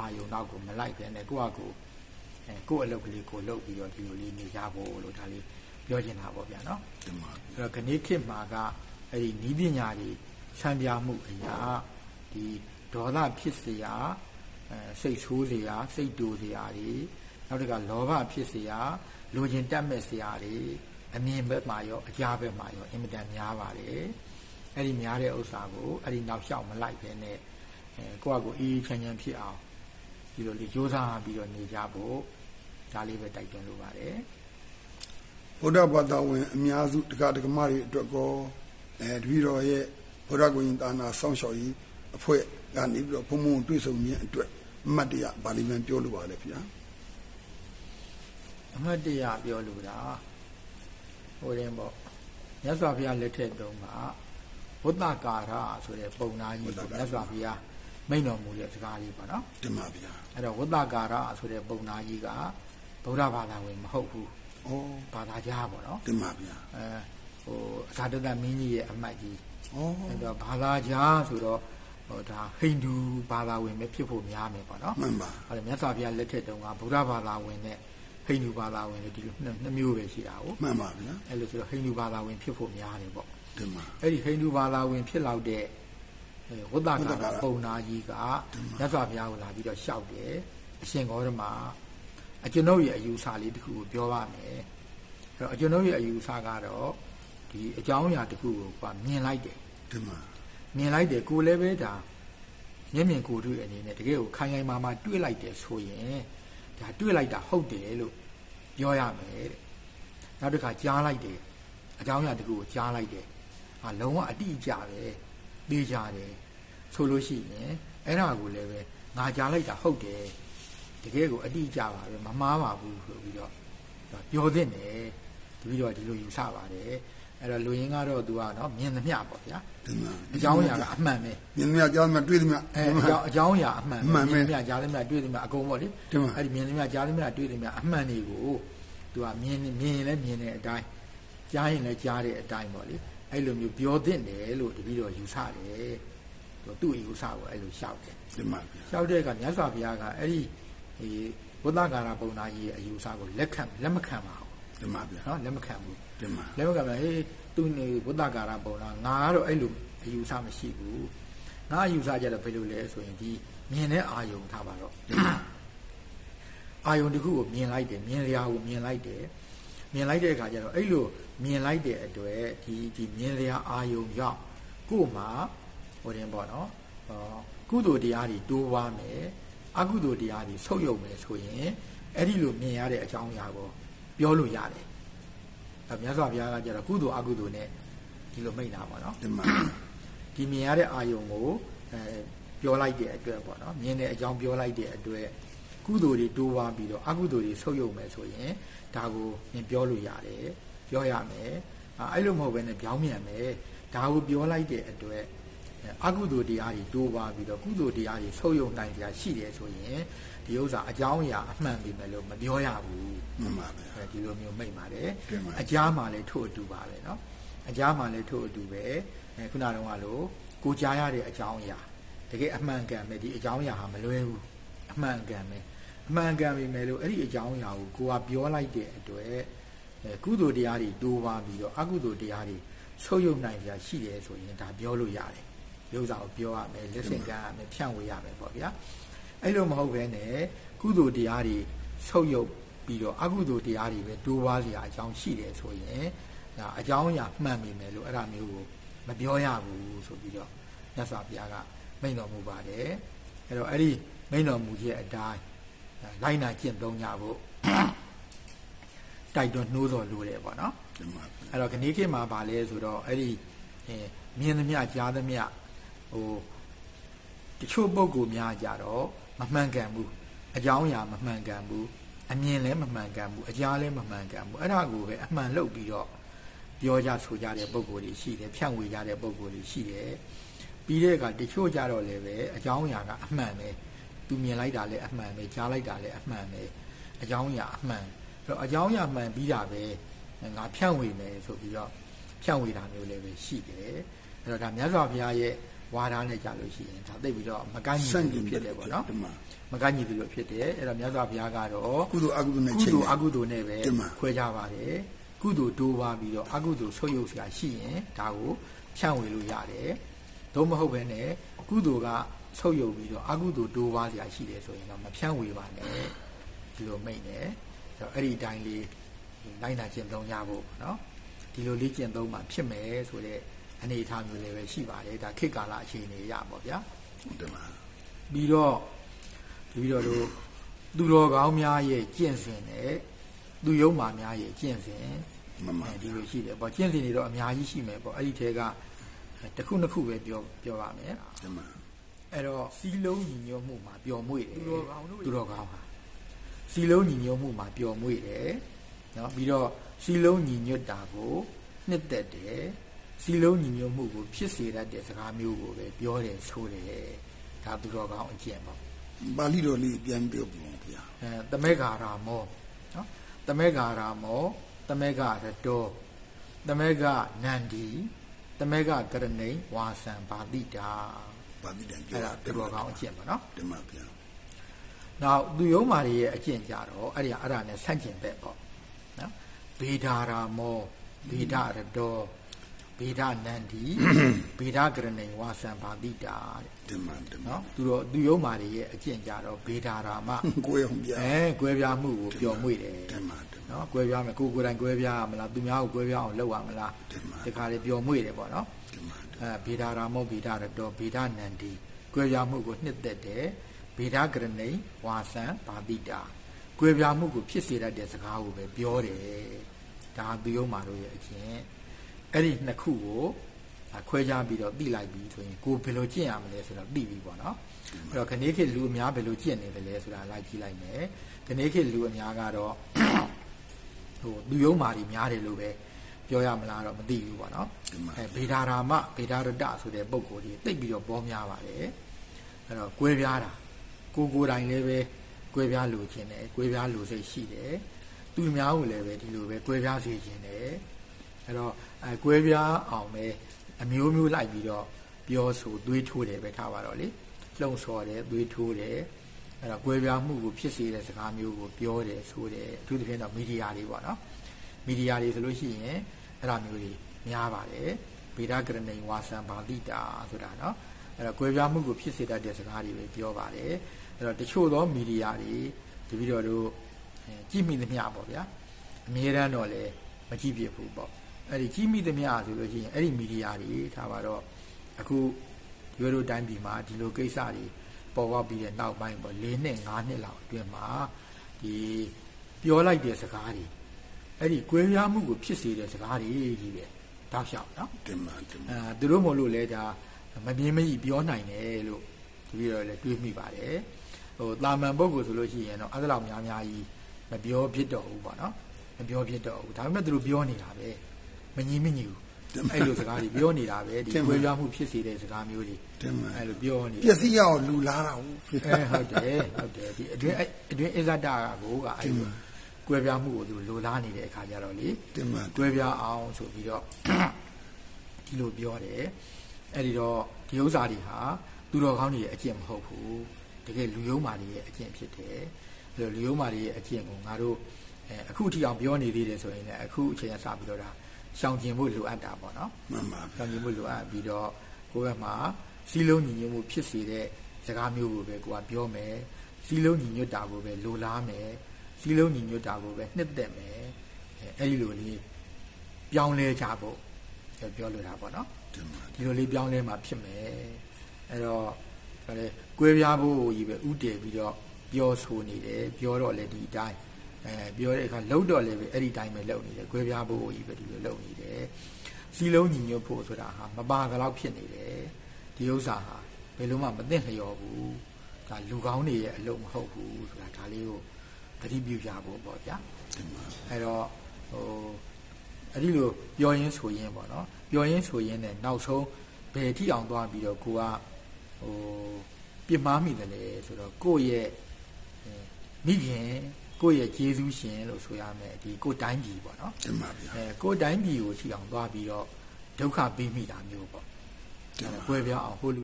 အာယုံနောက်ကိုမလိုက်ပဲနဲ့ကိုယ့်အကူအဲကိုယ့်အလုပ်ကလေးကိုလုပ်ပြီးတော့ဒီလိုလေးနေကြဖို့လို့ဒါလေးပြောချင်တာပေါ့ဗျာနော် တင်ပါ အဲ့တော့ခဏခေတ်မှာကအဲ့ဒီနီးပညာတွေဆံပြမှုအရာဒီဒေါသဖြစ်เสียအဲစိတ်ဆိုးเสียစိတ်တူเสียတွေနောက်တစ်ခါလောဘဖြစ်เสียလူကျင်တက်မဲ့เสียတွေအမြင်ဘက်မှာရောအကြားဘက်မှာရောအင်မတန်များပါတယ်အဲ့ဒီများတဲ့ဥစ္စာကိုအဲ့ဒီနောက်လျှောက်မလိုက်ပဲနဲ့အဲကိုယ့်အကိုအေးအေးချမ်းချမ်းဖြစ်အောင် ဒီလိုလေးကြိုးစားပြီးတော့နေကြဖို့ဒါလေးပဲတိုက်တွန်းလိုပါတယ်ဗုဒ္ဓဘာသာဝင်အများစုတက္ကဒကမတွေအတွက်ကောအဲတပည့်တော်ရဲ့ဗုဒ္ဓဂုဏ်သာနာစောင့်ရှောက်ရေးအဖွဲ့ကနေပြီးတော့ဘုံဘုံတွေ့ဆုံခြင်းအတွက်အမတ်တရဗာလီမန်ပြောလိုပါလေဗျာအမတ်တရပြောလို့တာဟိုရင်ပေါ့မြတ်စွာဘုရားလက်ထက်တုန်းကဝတ္တကာရဆိုတဲ့ပုံနာကြီးကိုမြတ်စွာဘုရား မိန့်တော်မူတဲ့စကားလေးပေါ့နော်တင်ပါဗျာအဲ့တော့ဝတ္တကာရဆိုတဲ့ပုံနာကြီးကဗုဒ္ဓဘာသာဝင်မဟုတ်ဘူးဩဘာသာကြားပေါ့နော်တင်ပါဗျာအဲဟိုအသာတတမင်းကြီးရဲ့အမတ်ကြီးဩအဲ့တော့ဘာသာကြားဆိုတော့ဟိုဒါဟိန္ဒူဘာသာဝင်ပဲဖြစ်ဖို့များမယ်ပေါ့နော်မှန်ပါအဲ့ဒါမြတ်စွာဘုရားလက်ထက်တုန်းကဗုဒ္ဓဘာသာဝင်နဲ့ဟိန္ဒူဘာသာဝင်တွေဒီလိုနှစ်နှစ်မျိုးပဲရှိတာကိုမှန်ပါဗျာအဲ့လိုဆိုတော့ဟိန္ဒူဘာသာဝင်ဖြစ်ဖို့များတယ်ပေါ့တင်ပါအဲ့ဒီဟိန္ဒူဘာသာဝင်ဖြစ်လောက်တဲ့အဲ ဝတ္တဝတ္တကာကာရရပုံနာကြီးကမြတ်စွာဘုရားကိုလာပြီးတော့ရှောက်တယ်အရှင်ဂေါရမအကျွန်ုပ်ရဲ့အယူဆလေးတစ်ခုကိုပြောပါမယ်အဲ့တော့အကျွန်ုပ်ရဲ့အယူဆကတော့ဒီအကြောင်းအရာတစ်ခုကိုကမြင်လိုက်တယ်တင်ပါမြင်လိုက်တယ်ကိုယ်လည်းပဲဒါမျက်မြင်ကိုယ်တွေ့အနေနဲ့တကယ်ကိုခိုင်ခိုင်မာမာတွေ့လိုက်တယ်ဆိုရင်ဒါတွေ့လိုက်တာဟုတ်တယ်လို့ပြောရမယ်တဲ့နောက်တစ်ခါကြားလိုက်တယ်အကြောင်းအရာတစ်ခုကိုကြားလိုက်တယ်ဟာလုံးဝအတိအကျပဲ သိကြတယ်ဆိုလို့ရှိရင်အဲ့ဒါကိုလည်းပဲငါကြားလိုက်တာဟုတ်တယ်တကယ်ကိုအတိအကျပါပဲမမှားပါဘူးဆိုပြီးတော့ပြောသင့်တယ်တပြီးတော့ဒီလိုယူဆပါတယ်အဲ့တော့လူရင်းကတော့သူကနော်မြင်သမျှပေါ့ဗျာတင်ပါအကြောင်းအရာကအမှန်ပဲမြင်မြတ်ကြောင်းမြတ်တွေ့သည်မြတ်အဲအကြောင်းအကြောင်းအရာအမှန်အမှန်ပဲမြင်သမျှကြားသမျှတွေ့သမျှအကုန်ပေါ့လေတင်ပါအဲ့ဒီမြင်သမျှကြားသမျှတွေ့သမျှအမှန်တွေကိုသူကမြင်မြင်ရင်လည်းမြင်တဲ့အတိုင်းကြားရင်လည်းကြားတဲ့အတိုင်းပေါ့လေ အဲ့လိုမျိုးပြောသင့်တယ်လို့တပည့်တော်ယူဆတယ်သူသူ့ယူဆကိုအဲ့လိုရှောက်တယ်တင်ပါဗျာရှောက်တဲ့အခါမြတ်စွာဘုရားကအဲ့ဒီဒီဝတ္တကာရပုံနာကြီးရဲ့အယူဆကိုလက်ခံလက်မခံပါဘူးတင်ပါဗျာနော်လက်မခံဘူးတင်ပါလည်းမကမဟေးသူနေဘုဒ္ဓကာရပုံလားငါကတော့အဲ့လိုအယူဆမရှိဘူးငါအယူဆကြတော့ဘယ်လိုလဲဆိုရင်ဒီမြင်တဲ့အာယုံထားပါတော့အာယုံတစ်ခုကိုမြင်လိုက်တယ်မြင်လျာကိုမြင်လိုက်တယ် မြင်လိုက်တဲ့အခါကျတော့အဲ့လိုမြင်လိုက်တဲ့အတွက်ဒီဒီမြင်လျာအာယုံရောက်ကို့မှာဟိုတင်ပေါ့နော်ဟောကုသိုလ်တရားတွေတိုးပွားမယ်အကုသိုလ်တရားတွေဆုတ်ယုတ်မယ်ဆိုရင်အဲ့ဒီလိုမြင်ရတဲ့အကြောင်းအရာကိုပြောလို့ရတယ်အဲမြတ်စွာဘုရားကကြတော့ကုသိုလ်အကုသိုလ်နဲ့ဒီလိုမိတ်တာပေါ့နော်တင်ပါဒီမြင်ရတဲ့အာယုံကိုအဲပြောလိုက်တဲ့အတွက်ပေါ့နော်မြင်တဲ့အကြောင်းပြောလိုက်တဲ့အတွက် ကုသိုလ်တွေတိုးပွားပြီးတော့အကုသိုလ်တွေဆုတ်ယုတ်မယ်ဆိုရင်ဒါကိုမြင်ပြောလို့ရတယ်ပြောရမယ်အဲအဲ့လိုမဟုတ်ဘဲနဲ့ပြောင်းမြန်မယ်ဒါကိုပြောလိုက်တဲ့အတွက်အကုသိုလ်တရားတွေတိုးပွားပြီးတော့ကုသိုလ်တရားတွေဆုတ်ယုတ်နိုင်ကြရှိတယ်ဆိုရင်ဒီဥစ္စာအကြောင်းအရာအမှန်ပြီမယ်လို့မပြောရဘူး မှန်ပါဗျာ အဲဒီလိုမျိုးမိတ်ပါတယ် တင်ပါတယ် အကြားမှာလည်းထို့အတူပါပဲเนาะအကြားမှာလည်းထို့အတူပဲအဲခုနကတော့ကလို့ကိုကြားရတဲ့အကြောင်းအရာတကယ်အမှန်ကန်ပဲဒီအကြောင်းအရာဟာမလွဲဘူး အမှန်ကန်ပဲအမှန်ကန်ပြီမယ်လို့အဲ့ဒီအကြောင်းအရာကိုကိုကပြောလိုက်တဲ့အတွက်အဲကုသိုလ်တရားတွေတိုးပါပြီးတော့အကုသိုလ်တရားတွေဆုတ်ယုတ်နိုင်ကြရှိတယ်ဆိုရင်ဒါပြောလို့ရတယ်ရုပ်စာကိုပြောရမယ်လက်ဆင့်ကမ်းရမယ်ဖြန့်ဝေရမယ်ပေါ့ဗျာအဲ့လိုမဟုတ်ဘဲနဲ့ကုသိုလ်တရားတွေဆုတ်ယုတ်ပြီးတော့အကုသိုလ်တရားတွေပဲတိုးပွားစရာအကြောင်းရှိတယ်ဆိုရင်ဒါအကြောင်းအရာမှန်ပြီမယ်လို့အဲ့ဒါမျိုးကိုမပြောရဘူးဆိုပြီးတော့မြတ်စွာဘုရားကမိန့်တော်မူပါတယ်အဲ့တော့အဲ့ဒီ မိန့်တော်မူချက်အတိုင်းလိုက်နာကျင့်သုံးကြဖို့တိုက်တွန်းနှိုးတော်လိုတယ်ပေါ့နော်တင်ပါဗျာအဲ့တော့ခဏခေတ်မှာဗာလဲဆိုတော့အဲ့ဒီအဲမြင်သမျှကြားသမျှဟိုတချို့ပုံကူများကြတော့မမှန်ကန်ဘူးအကြောင်းအရာမမှန်ကန်ဘူးအမြင်လည်းမမှန်ကန်ဘူးအကြားလည်းမမှန်ကန်ဘူးအဲ့ဒါကိုပဲအမှန်လုပ်ပြီးတော့ပြောကြဆိုကြတဲ့ပုံကူတွေရှိတယ်ဖြန့်ဝေကြတဲ့ပုံကူတွေရှိတယ်ပြီးတဲ့အခါတချို့ကြတော့လည်းပဲအကြောင်းအရာကအမှန်ပဲ သူမြင်လိုက်တာလည်းအမှန်ပဲကြားလိုက်တာလည်းအမှန်ပဲအကြောင်းအရာအမှန်အဲ့တော့အကြောင်းအရာမှန်ပြီးတာပဲငါဖြန့်ဝေမယ်ဆိုပြီးတော့ဖြန့်ဝေတာမျိုးလည်းပဲရှိတယ်အဲ့တော့ဒါမြတ်စွာဘုရားရဲ့ဝါဒနဲ့ကြလို့ရှိရင်ဒါသိပ်ပြီးတော့မကန့်ညီဆန့်ကျလို့င်ဖြစ်တယ်ပေါ့နော်ဒီမှာမကန့်ညီလို့ဖြစ်တယ်အဲ့တော့မြတ်စွာဘုရားကတော့ကုသိုလ်အကုသိုလ်နဲ့ကုချိန်သိုလ်တယ်အကုသိုလ်နဲ့ပဲဒီမှာခွဲကြပါတယ်ကုသိုလ်တိုးပါပြီးတော့အကုသိုလ်ဆုတ်ယုတ်စရာရှိရင်ဒါကိုဖြန့်ဝေလို့ရတယ်သို့မဟုတ်ဘဲနဲ့ကုသိုလ်က ဆုတ်ယုတ်ပြီးတော့အကုသိုလ်တိုးပါစရာရှိတယ်ဆိုရင်တော့မဖြန့်ဝေပါနဲ့ဒီလိုမိတ်တယ်အဲ့တော့အဲ့ဒီအတိုင်းလေးလိုက်နာကျင့်သုံးကြဖို့ပေါ့နော်ဒီလိုလေးကျင့်သုံးမှဖြစ်မယ်ဆိုတဲ့အနေအထားမျိုးလည်းပဲရှိပါတယ်ဒါခေတ်ကာလအခြေအနေရပါဗျာဒီမှာပြီးတော့တပီတော့တို့သူတော်ကောင်းများရဲ့ကျင့်စဉ်နဲ့သူယုံမာများရဲ့ကျင့်စဉ်မမအဲဒီလိုရှိတယ်ပေါ့ကျင့်စဉ်တွေတော့အများကြီးရှိမယ်ပေါ့အဲ့ဒီထဲကအဲတစ်ခုနှစ်ခုပဲပြောပြောပါမယ်ဒီမှာ အဲ့တော့စီလုံးညီညွတ်မှုမှာပျော်မွေ့တယ်သူတော်ကောင်းတို့သူတော်ကောင်းဟာစီလုံးညီညွတ်မှုမှာပျော်မွေ့တယ်နော်ပြီးတော့စီလုံးညီညွတ်တာကိုနှစ်သက်တယ်စီလုံးညီညွတ်မှုကိုဖြစ်စေတတ်တဲ့စကားမျိုးကိုပဲပြောတယ်ဆိုတယ်ဒါသူတော်ကောင်းအကျင့်ပေါ့ပါဠိတော်လေးပြန်ပြောပြအောင်ဗျာအဲတမေဃာရာမောနော်တမေဃာရာမောတမေဃရတောတမေဃနန္ဒီတမေဃကရဏိဝါစံဘာတိတာ ပါဠိတန်ပြောအဲ့ဒါသူတော်ကောင်းအကျင့်ပေါ့နော်ဒီမှာဗျာနောက်သူယုံမာတွေရဲ့အကျင့်ကြတော့အဲ့ဒီအဲ့ဒါနဲ့ဆန့်ကျင်ဘက်ပေါ့နော်ဗေဒာရာမောဗေဒရတောဗေဒနန္ဒီဗေဒကရဏိဝါစံဘာတိတာတဲ့ဒီမှာဒီမှာနော်သူတော့သူယုံမာတွေရဲ့အကျင့်ကြတော့ဗေဒာရာမကိုယ်အောင်ဗျာအဲကွဲပြားမှုကိုပျော်မွေ့တယ်ဒီမှာဒီမှာနော်ကွဲပြားမယ်ကိုယ်ကိုယ်တိုင်ကွဲပြားရမလားသူများကိုကွဲပြားအောင်လုပ်ရမလားဒီမှာဒီခါလေးပျော်မွေ့တယ်ပေါ့နော်ဒီမှာ အဲဗေဒရာမောဗေဒရတောဗေဒနန္ဒီကွဲပြားမှုကိုနှစ်သက်တယ်ဗေဒကရဏိဝါစံဘာတိတာကွဲပြားမှုကိုဖြစ်စေတတ်တဲ့စကားကိုပဲပြောတယ်ဒါသူယုံမာတို့ရဲ့အချင်းအဲ့ဒီနှစ်ခုကိုအဲခွဲခြားပြီးတော့သိလိုက်ပြီးဆိုရင်ကိုယ်ဘယ်လိုကျင့်ရမလဲဆိုတော့သိပြီပေါ့နော်အဲ့တော့ခဏခေတ်လူအများဘယ်လိုကျင့်နေတယ်လဲဆိုတာလိုက်ကြည့်လိုက်မယ်ခဏခေတ်လူအများကတော့ဟိုလူယုံမာတွေများတယ်လို့ပဲ ပြောရမလားတော့မသိဘူးပေါ့နော်ဒီမှာအဲဗေဒာရာမဗေဒာရတဆိုတဲ့ပုံကိုယ်ကြီးတိတ်ပြီးတော့ပေါ်များပါတယ်အဲ့တော့ကွဲပြားတာကိုကိုယ်တိုင်လည်းပဲကွဲပြားလို့ခြင်းတယ်ကွဲပြားလို့စိတ်ရှိတယ်သူများကိုလည်းပဲဒီလိုပဲကွဲပြားစေခြင်းတယ်အဲ့တော့အဲကွဲပြားအောင်ပဲအမျိုးမျိုးလိုက်ပြီးတော့ပြောဆိုသွေးထိုးတယ်ပဲထားပါတော့လေလှုံ့ဆော်တယ်သွေးထိုးတယ်အဲ့တော့ကွဲပြားမှုကိုဖြစ်စေတဲ့စကားမျိုးကိုပြောတယ်ဆိုတယ်အထူးသဖြင့်တော့မီဒီယာတွေပေါ့နော်မီဒီယာတွေဆိုလို့ရှိရင် အဲ့ဒါမျိုးတွေများပါတယ်ဗေဒကရဏိဝါစံဘာတိတာဆိုတာเนาะအဲ့တော့ကွဲပြားမှုကိုဖြစ်စေတတ်တဲ့စကားတွေပဲပြောပါတယ်အဲ့တော့တချို့သောမီဒီယာတွေတပည့်တော်တို့အဲကြည့်မိသမျှပေါ့ဗျာအမြဲတမ်းတော့လည်းမကြည့်ပြဘူးပေါ့အဲ့ဒီကြည့်မိသမျှဆိုလို့ရှိရင်အဲ့ဒီမီဒီယာတွေထားပါတော့အခုရွေးတို့တိုင်းပြည်မှာဒီလိုကိစ္စတွေပေါ်ပေါက်ပြီးတဲ့နောက်ပိုင်းပေါ့၄နှစ်၅နှစ်လောက်အတွင်းမှာဒီပြောလိုက်တဲ့စကားတွေ အဲ့ဒီကွဲပြားမှုကိုဖြစ်စေတဲ့စကားတွေကြီးပဲတောက်လျှောက်နော်ဒီမှာဒီမှာအဲသူတို့မို့လို့လဲဒါမပြင်းမကြီးပြောနိုင်တယ်လို့တပည့်တော်လည်းတွေးမိပါတယ်ဟိုတာမန်ပုဂ္ဂိုလ်ဆိုလို့ရှိရင်တော့အဲ့ဒါလောက်များများကြီးမပြောဖြစ်တော့ဘူးပေါ့နော်မပြောဖြစ်တော့ဘူးဒါပေမဲ့သူတို့ပြောနေတာပဲမညီမညူအဲ့လိုစကားတွေပြောနေတာပဲဒီကွဲပြားမှုဖြစ်စေတဲ့စကားမျိုးတွေဒီမှာအဲ့လိုပြောနေပျက်စီးရအောင်လူလာတာဟုတ်အဲဟုတ်တယ်ဟုတ်တယ်ဒီအတွင်းအဲ့အတွင်းအစ္ဆဒကကိုကအဲ့လိုကွဲ ပြားမှုကိုသူလိုလားနေတဲ့အခါကျတော့လေဒီမှာတွဲပြားအောင်ဆိုပြီးတော့ဒီလိုပြောတယ်အဲ့ဒီတော့ဒီဥစ္စာတွေဟာသူတော်ကောင်းတွေရဲ့အကျင့်မဟုတ်ဘူးတကယ်လူယုံမာတွေရဲ့အကျင့်ဖြစ်တယ်အဲ့လိုလူယုံမာတွေရဲ့အကျင့်ကိုငါတို့အဲအခုအထိအောင်ပြောနေသေးတယ်ဆိုရင်လည်းအခုအချိန်ကစပြီးတော့ဒါရှောင်ကျင်ဖို့လိုအပ်တာပေါ့နော်မှန်ပါရှောင်ကျင်ဖို့လိုအပ်ပြီးတော့ကိုယ့်ဘက်မှာစီးလုံးညီညွတ်မှုဖြစ်စေတဲ့စကားမျိုးကိုပဲကိုကပြောမယ်စီးလုံးညီညွတ်တာကိုပဲလိုလားမယ် စီးလုံးညီညွတ်တာကိုပဲနှစ်သက်မယ်အဲအဲ့ဒီလိုလေးပြောင်းလဲကြဖို့ပြောပြောလိုတာပေါ့နော်ဒီမှာဒီလိုလေးပြောင်းလဲမှဖြစ်မယ်အဲ့တော့ဒါလေကွဲပြားဖို့ကြီးပဲဥတည်ပြီးတော့ပြောဆိုနေတယ်ပြောတော့လေဒီအတိုင်းအဲပြောတဲ့အခါလှုပ်တော့လေပဲအဲ့ဒီတိုင်းပဲလှုပ်နေတယ်ကွဲပြားဖို့ကြီးပဲဒီလိုလှုပ်နေတယ်စီလုံးညီညွတ်ဖို့ဆိုတာဟာမပါကလောက်ဖြစ်နေတယ်ဒီဥစ္စာဟာဘယ်လို့မှမသိလျော်ဘူးဒါလူကောင်းတွေရဲ့အလုပ်မဟုတ်ဘူးဆိုတာဒါလေးကို သတိပြုကြဖို့ပေါ့ဗျာဒီမှာအဲ့တော့ဟိုအဲ့ဒီလိုပြောရင်းဆိုရင်းပေါ့နော်ပြောရင်းဆိုရင်းနဲ့နောက်ဆုံးဘယ်ထိအောင်သွားပြီးတော့ကိုကဟိုပြစ်မှားမိတယ်လေဆိုတော့ကိုယ့်ရဲ့အဲမိခင်ကိုယ့်ရဲ့ဂျေဇုရှင်လို့ဆိုရမယ်ဒီကိုယ်တိုင်းပြည်ပေါ့နော်ဒီမှာဗျာအဲကိုယ်တိုင်းပြည်ကိုထိအောင်သွားပြီးတော့ဒုက္ခပေးမိတာမျိုးပေါ့ဒီမှာကွဲပြားအောင်ဟိုလူ